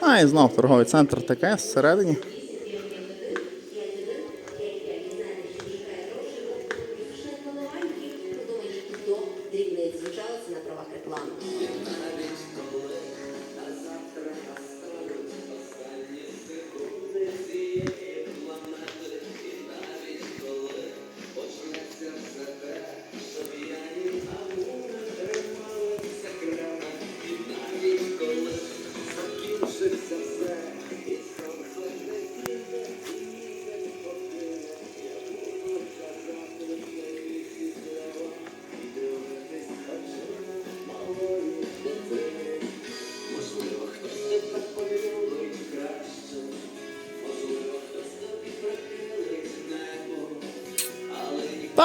А, і знов торговий центр таке всередині.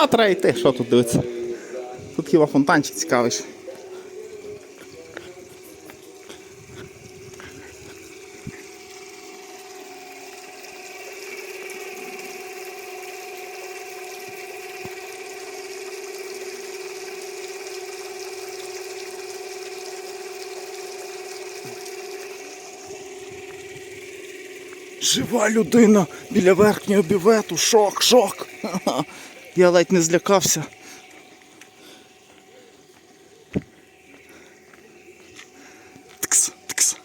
Та треба йти, що тут дивиться. Тут хіба фонтанчик цікавий. Жива людина біля верхнього бівету. Шок, шок. Я ледь не злякався. Ткс, ткс.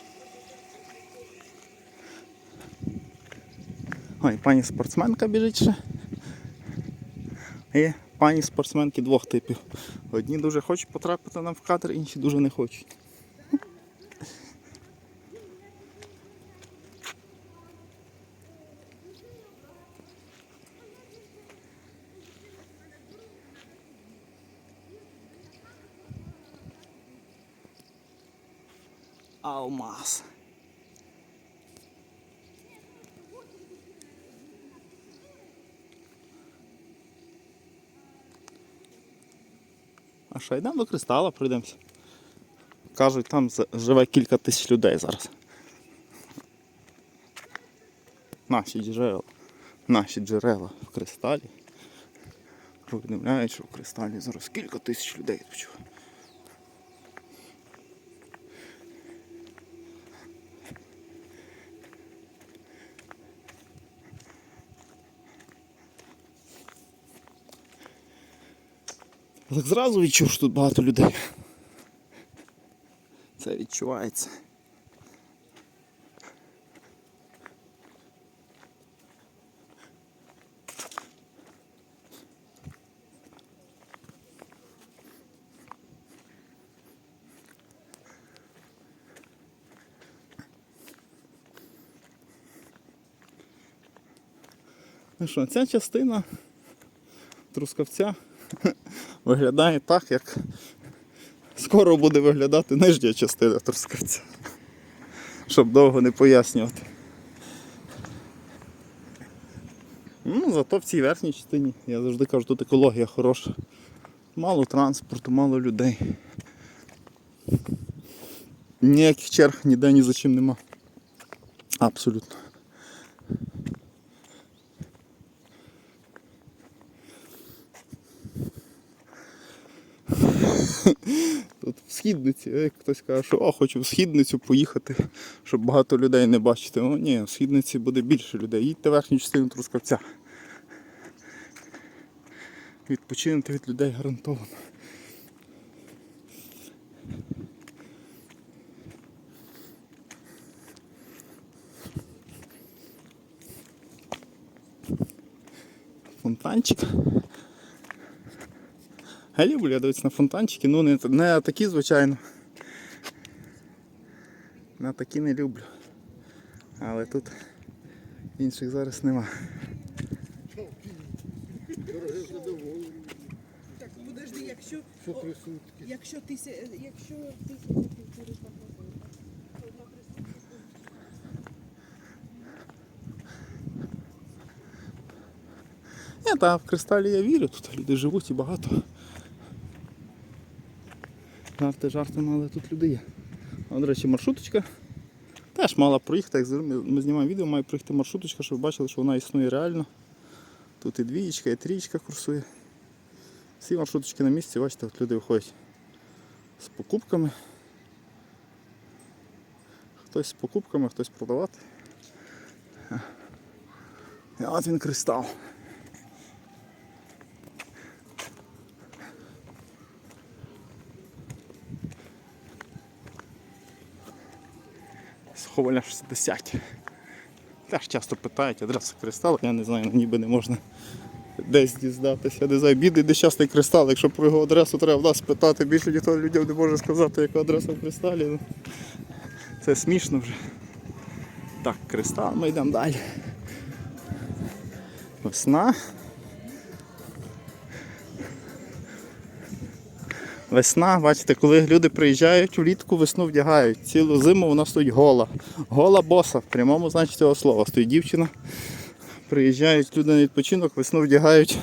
Ой, пані спортсменка біжить ще. І пані спортсменки двох типів. Одні дуже хочуть потрапити нам в кадр, інші дуже не хочуть. Алмаз. А що, йдемо до кристала, пройдемося. Кажуть, там живе кілька тисяч людей зараз. Наші джерела. Наші джерела в кристалі. Повідомляють, що в кристалі зараз кілька тисяч людей відпочиває. Так зразу відчув, що тут багато людей. Це відчувається. Ну що, ця частина трускавця виглядає так, як скоро буде виглядати нижня частина трускавця. Щоб довго не пояснювати. Ну, зато в цій верхній частині, я завжди кажу, тут екологія хороша. Мало транспорту, мало людей. Ніяких черг ніде ні за чим нема. Абсолютно. Тут в східниці, як хтось каже, що о, хочу в східницю поїхати, щоб багато людей не бачити. О, ні, в східниці буде більше людей. Їдьте верхню частину Трускавця. Відпочинути від людей гарантовано. Фонтанчик. Я люблю я дивитися на фонтанчики, ну не, не такі, звичайно. На такі не люблю. Але тут інших зараз нема. Так, подожди, якщо, Що о, якщо ти, се- якщо ти півтори Ні, та в кристалі я вірю, тут люди живуть і багато. Жарти жартами, але тут люди є. А, до речі, маршруточка. Теж мала проїхати, як ми знімаємо відео, має проїхати маршруточка, щоб ви бачили, що вона існує реально. Тут і двієчка, і трієчка курсує. Всі маршруточки на місці, бачите, от люди виходять з покупками. Хтось з покупками, хтось продавати. І от він кристал. Сховаля 60. Теж часто питають адресу кристалу, я не знаю, ніби не можна десь дізнатися. Я не знаю, бідний нещасний кристал. Якщо про його адресу треба в нас питати, більше ніхто людям не може сказати, яка адреса в кристалі. Ну, це смішно вже. Так, кристал, ми йдемо далі. Весна. Весна, бачите, коли люди приїжджають влітку, весну вдягають. Цілу зиму вона стоїть гола. Гола боса, в прямому значенні цього слова. Стоїть дівчина. Приїжджають люди на відпочинок, весну вдягають,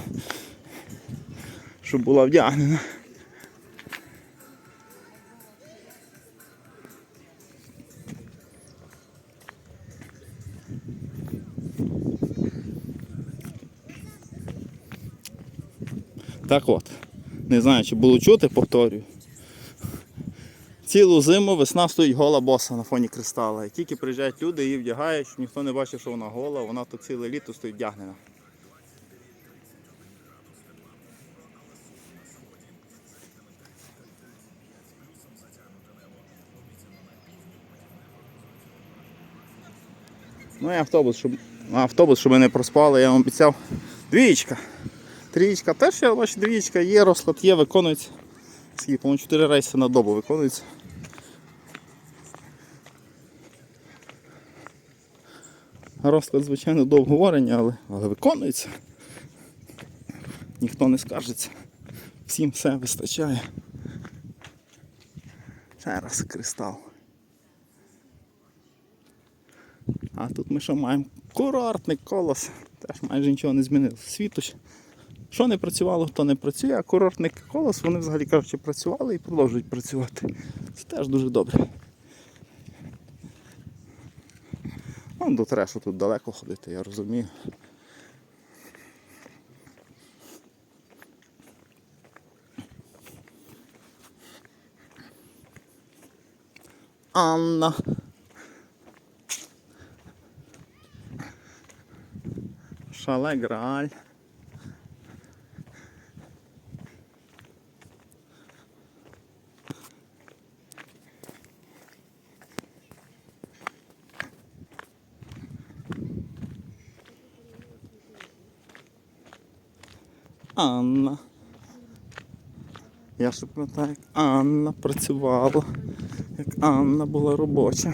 щоб була вдягнена. Так от, не знаю, чи було чути, повторюю. Цілу зиму весна стоїть гола боса на фоні кристала. І тільки приїжджають люди, її вдягають, щоб ніхто не бачив, що вона гола, вона тут ціле літо стоїть вдягнена. Ну і автобус, щоб, автобус, щоб ми не проспали, я вам обіцяв. Двічка. Трієчка теж, я бачу, двічка є, розклад є, виконується. Скільки, по-моєму, 4 рейси на добу виконується. Розклад, звичайно, до обговорення, але, але виконується. Ніхто не скаржиться. Всім все вистачає. Ще раз кристал. А тут ми що маємо? Курортний колос. Теж майже нічого не змінило. Світоч. Що не працювало, то не працює, а курортний колос вони взагалі кажучи працювали і продовжують працювати. Це теж дуже добре. Ну, до трешу тут далеко ходити, я розумію. Анна. Шале Грааль. Анна. Я ще пам'ятаю, як Анна працювала, як Анна була робоча.